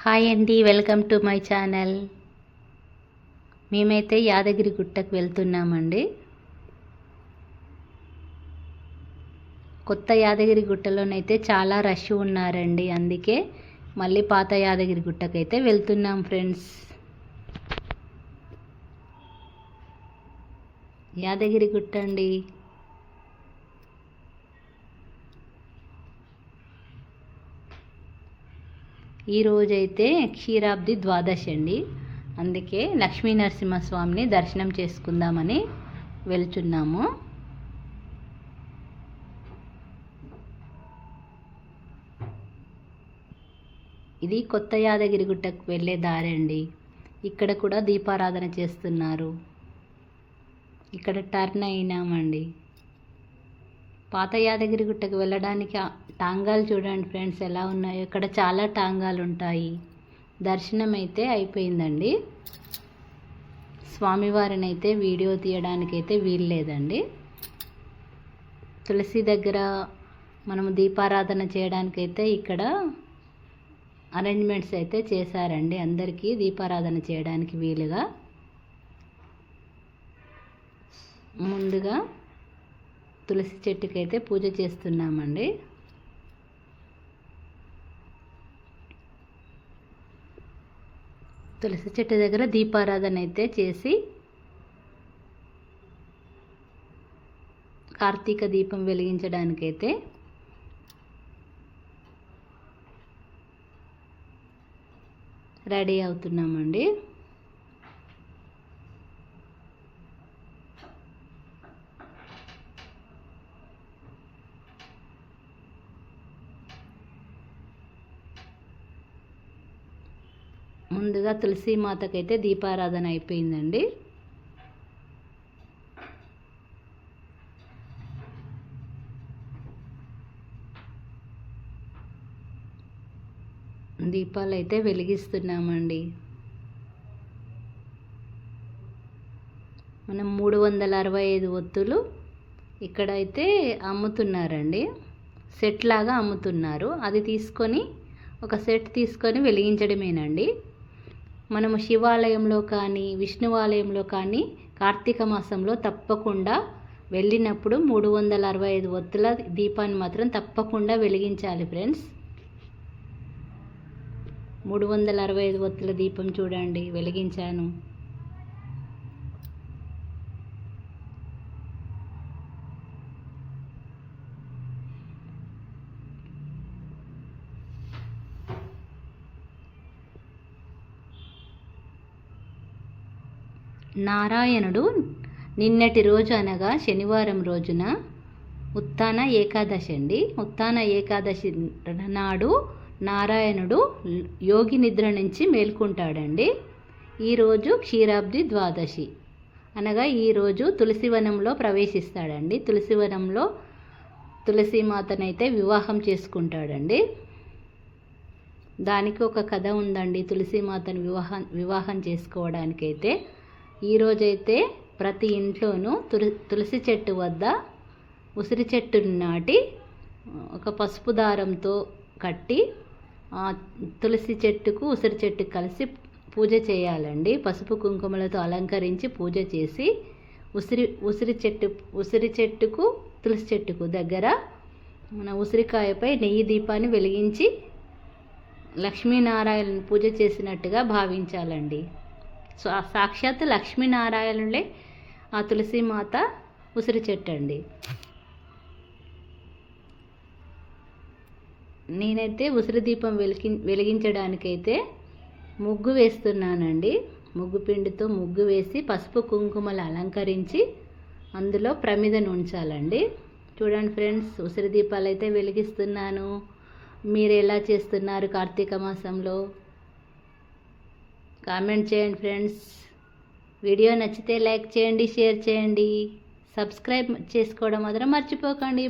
Hi అండి welcome to my channel. మేమైతే యాదగిరి గుట్టకు వెళ్తున్నామండి. కొత్త యాదగిరి గుట్టలోనైతే చాలా రష్ ఉన్నారండి అందుకే మళ్ళీ పాత యాదగిరి గుట్టకైతే వెళ్తున్నాం ఫ్రెండ్స్. యాదగిరి గుట్ట అండి. ఈరోజైతే క్షీరాబ్ది ద్వాదశి అండి. అందుకే లక్ష్మీ నరసింహస్వామిని దర్శనం చేసుకుందామని వెళ్తున్నాము. ఇది కొత్త యాదగిరి గుట్టకు వెళ్ళే దారి అండి. ఇక్కడ కూడా దీపారాధన చేస్తున్నారు. ఇక్కడ టర్న్ అయినామండి. పాత యాదగిరి గుట్టకు వెళ్ళడానికి టాంగాలు చూడండి ఫ్రెండ్స్ ఎలా ఉన్నాయో. ఇక్కడ చాలా టాంగాలు ఉంటాయి దర్శనం అయితే అయిపోయిందండి. స్వామివారిని అయితే వీడియో తీయడానికి అయితే వీల్లేదండి. తులసి దగ్గర మనము దీపారాధన చేయడానికైతే ఇక్కడ అరేంజ్మెంట్స్ అయితే చేశారండి. అందరికీ దీపారాధన చేయడానికి వీలుగా. ముందుగా తులసి చెట్టుకైతే పూజ చేస్తున్నామండి. తులసి చెట్టు దగ్గర దీపారాధన అయితే చేసి కార్తీక దీపం వెలిగించడానికైతే రెడీ అవుతున్నామండి. ముందుగా తులసి మాతకైతే దీపారాధన అయిపోయిందండి. దీపాలు అయితే వెలిగిస్తున్నామండి. మనం మూడు వందల అరవై ఐదు ఒత్తులు ఇక్కడైతే అమ్ముతున్నారండి. సెట్ లాగా అమ్ముతున్నారు. అది తీసుకొని ఒక సెట్ తీసుకొని వెలిగించడమేనండి. మనము శివాలయంలో కానీ విష్ణువాలయంలో కానీ కార్తీక మాసంలో తప్పకుండా వెళ్ళినప్పుడు మూడు వందల అరవై ఐదు ఒత్తుల దీపాన్ని మాత్రం తప్పకుండా వెలిగించాలి ఫ్రెండ్స్. మూడు వందల అరవై ఐదు ఒత్తుల దీపం చూడండి వెలిగించాను. నారాయణుడు నిన్నటి రోజు అనగా శనివారం రోజున ఉత్తాన ఏకాదశి అండి. ఉత్తాన ఏకాదశి నాడు నారాయణుడు యోగి నిద్ర నుంచి మేల్కొంటాడండి. ఈరోజు క్షీరాబ్ది ద్వాదశి. అనగా ఈరోజు తులసివనంలో ప్రవేశిస్తాడండి. తులసివనంలో తులసీమాతనైతే వివాహం చేసుకుంటాడండి. దానికి ఒక కథ ఉందండి. తులసీమాతను వివాహం వివాహం చేసుకోవడానికైతే ఈరోజైతే ప్రతి ఇంట్లోనూ తుల తులసి చెట్టు వద్ద ఉసిరి చెట్టును నాటి ఒక పసుపు దారంతో కట్టి తులసి చెట్టుకు ఉసిరి చెట్టుకు కలిసి పూజ చేయాలండి. పసుపు కుంకుమలతో అలంకరించి పూజ చేసి ఉసిరి ఉసిరి చెట్టు ఉసిరి చెట్టుకు తులసి చెట్టుకు దగ్గర మన ఉసిరికాయపై నెయ్యి దీపాన్ని వెలిగించి లక్ష్మీనారాయణ పూజ చేసినట్టుగా భావించాలండి. సాక్షాత్ లక్ష్మీనారాయణులే ఆ తులసిమాత ఉసిరి చెట్టు అండి నేనైతే ఉసిరి దీపం వెలిగి వెలిగించడానికైతే ముగ్గు వేస్తున్నానండి. ముగ్గు పిండితో ముగ్గు వేసి పసుపు కుంకుమలు అలంకరించి అందులో ప్రమిదను ఉంచాలండి చూడండి ఫ్రెండ్స్ ఉసిరి దీపాలు అయితే వెలిగిస్తున్నాను. మీరు ఎలా చేస్తున్నారు కార్తీక మాసంలో? కామెంట్ చేయండి ఫ్రెండ్స్. వీడియో నచ్చితే లైక్ చేయండి షేర్ చేయండి. సబ్స్క్రైబ్ చేసుకోవడం మాత్రం మర్చిపోకండి.